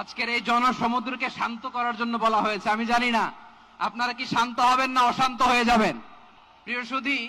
আজকের এই জনসমুদ্রকে শান্ত করার জন্য বলা হয়েছে। আমি জানি না, আপনারা কি শান্ত হবেন না অশান্ত হয়ে যাবেন? প্রিয় সুধী,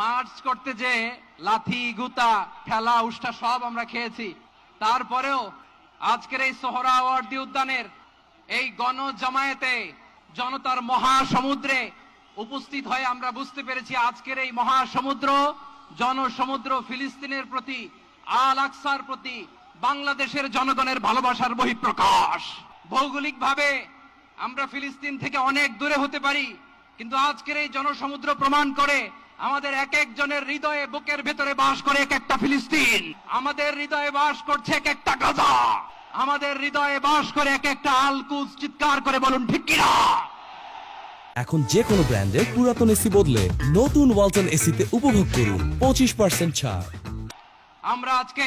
মার্চ করতে যে লাথি, গুতা, ঠেলা উষ্টা সব আমরা খেয়েছি, তারপরেও আজকের এই সোহরাওয়ার্দী উদ্যানের এই গণ জামায়াতে জনতার মহাসমুদ্রে উপস্থিত হয়ে আমরা বুঝতে পেরেছি আজকের এই মহাসমুদ্র, জনসমুদ্র ফিলিস্তিনের প্রতি, আল আকসার প্রতি বাংলাদেশের জনগণের ভালোবাসার বহিঃপ্রকাশ। ভৌগোলিকভাবে আমরা ফিলিস্তিন থেকে অনেক দূরে হতে পারি কিন্তু আজকের এই জনসমুদ্র প্রমাণ করে আমাদের এক একজনের হৃদয়ে বুকের ভেতরে বাস করে এক একটা ফিলিস্তিন। আমাদের হৃদয়ে বাস করছে এক একটা গাজা। আমাদের হৃদয়ে বাস করে এক একটা আলকুজ চিৎকার করে বলুন ঠিক কিনা এখন যে কোনো ব্র্যান্ডের পুরাতন এসি বদলে নতুন ওয়ালটন এসিতে উপভোগ করুন পঁচিশ পার্সেন্ট ছাড়। আমরা আজকে